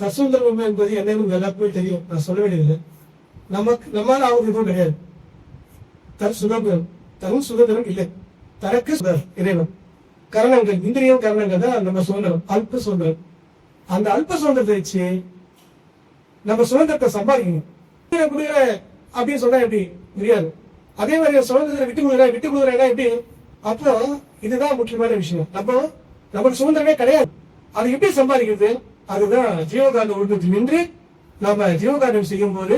தற்சுதந்திரம் என்பது என்னன்னு எல்லாருக்குமே தெரியும். நான் சொல்ல வேண்டியதில்லை. நமக்கு நம்மால் அவங்க எதுவும் கிடையாது. தன் சுதந்திரம் தன் சுதந்திரம் இல்லை. தனக்கு இறைவன். கரணங்கள் இந்திரியம் கரணங்கள் தான் நம்ம சுதந்திரம் அல்ப சுதந்திரம். அந்த அல்ப சுதந்திரத்தை வச்சு நம்ம சுதந்திரத்தை சம்பாதிக்கணும். குடுக்குற, அப்படின்னு சொன்னா எப்படி? தெரியாது அதே மாதிரி சுதந்திரத்தை விட்டு கொடுக்குற விட்டு கொடுக்குறேன்னா எப்படி? அப்போ இதுதான் முக்கியமான விஷயம். நம்ம நமக்கு சுதந்திரமே கிடையாது. அது எப்படி சம்பாதிக்கிறது? அதுதான் ஜீவகாந்த ஒழுக்கத்தில் நின்று நாம ஜீவகாந்தம் செய்யும் போது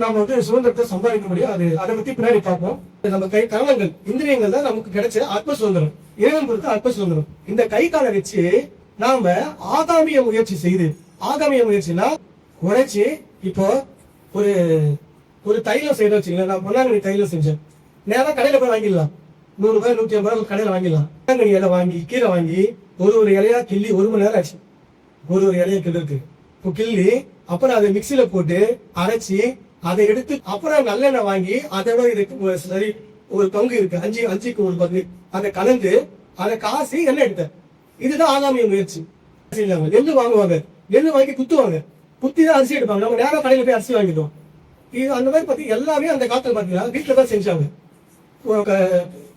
நாம வந்து சுதந்திரத்தை சம்பாதிக்க முடியும். அது அதை பத்தி பின்னாடி பார்ப்போம். நம்ம கை கரணங்கள் இந்திரியங்கள் தான் நமக்கு கிடைச்ச ஆத்ம சுதந்திரம். இறைவன் கொடுத்த ஆத்ம சுதந்திரம். இந்த கை காலை வச்சு நாம ஆகாமிய முயற்சி செய்து ஆகாமிய முயற்சினா உழைச்சி இப்போ ஒரு ஒரு தைலம் செய்யறோம் வச்சுக்கலாம் நான் பொன்னாங்கண்ணி தைலம் செஞ்சேன். நேராக கடையில போய் வாங்கிடலாம். நூறு ரூபாய் நூத்தி ஐம்பது ரூபாய் கடையில வாங்கிடலாம். பொன்னாங்கண்ணி இலை வாங்கி கீரை வாங்கி ஒரு ஒரு இலையா கிள்ளி ஒரு மணி நேரம் ஆச்சு. ஒரு ஒரு இலையை கிள்ளுக்கு இப்போ கிள்ளி அப்புறம் அதை மிக்சியில போட்டு அரைச்சி அதை எடுத்து அப்புறம் நல்லெண்ணெய் வாங்கி அதோட இதுக்கு சரி ஒரு பங்கு இருக்கு. அஞ்சு அஞ்சுக்கு ஒரு பங்கு. அதை கலந்து அதை காசி எண்ணெய் எடுத்தேன். இதுதான் ஆகாமிய முயற்சி. செய்யலாங்க. நெல்லு வாங்குவாங்க. நெல்லு வாங்கி குத்துவாங்க. குத்தி தான் அரிசி எடுப்பாங்க. நம்ம நேரம் கடையில போய் அரிசி வாங்கிடுவோம். இது அந்த மாதிரி பாத்தி எல்லாமே அந்த காலத்துல பாத்தீங்கன்னா வீட்டுல தான் செஞ்சாங்க.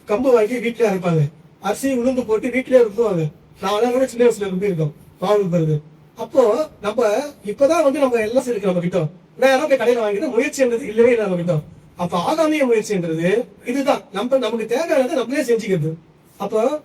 கம்பு வாங்கி வீட்டிலே அரைப்பாங்க. அரிசி உளுந்து போட்டு வீட்லயே இருக்குவாங்க நான் கூட சின்ன வயசுல இருந்து இருக்கோம் பாவம் அப்போ நம்ம இப்பதான் வந்து நம்ம எல்லாம் இருக்கு நம்ம கிட்ட நேரம் போய் கடையில வாங்கிட்டு முயற்சின்றது இல்லவே இல்லை நம்ம கிட்ட அப்ப ஆகாமிய முயற்சின்றது இதுதான். நம்ம நமக்கு தேவையானதை நம்மளே செஞ்சுக்கிறது. அப்போ